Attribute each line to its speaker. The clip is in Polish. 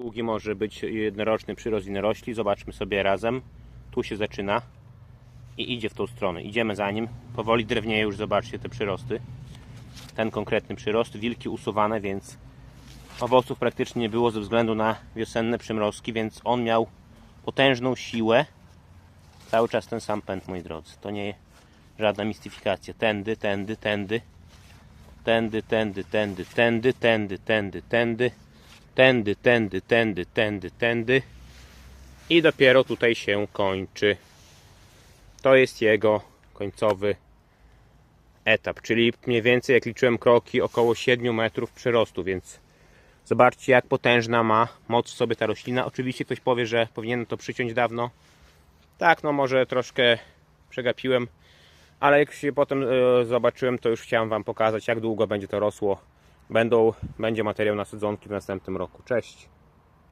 Speaker 1: Długi może być jednoroczny przyrost winorośli. Zobaczmy sobie razem. Tu się zaczyna i idzie w tą stronę. Idziemy za nim. Powoli drewnieje już, zobaczcie te przyrosty. Ten konkretny przyrost. Wilki usuwane, więc owoców praktycznie nie było ze względu na wiosenne przymrozki, więc on miał potężną siłę. Cały czas ten sam pęd, moi drodzy. To nie żadna mistyfikacja. Tędy, tędy, tędy. Tędy, tędy, tędy, tędy, tędy, tędy, tędy. Tędy, tędy, tędy, tędy, tędy. I dopiero tutaj się kończy. To jest jego końcowy etap, czyli mniej więcej jak liczyłem kroki około 7 metrów przyrostu, więc zobaczcie jak potężna ma moc sobie ta roślina. Oczywiście ktoś powie, że powinienem to przyciąć dawno. Tak, no może troszkę przegapiłem, ale jak się potem e, zobaczyłem, to już chciałem Wam pokazać jak długo będzie to rosło. Będą, będzie materiał na sadzonki w następnym roku. Cześć!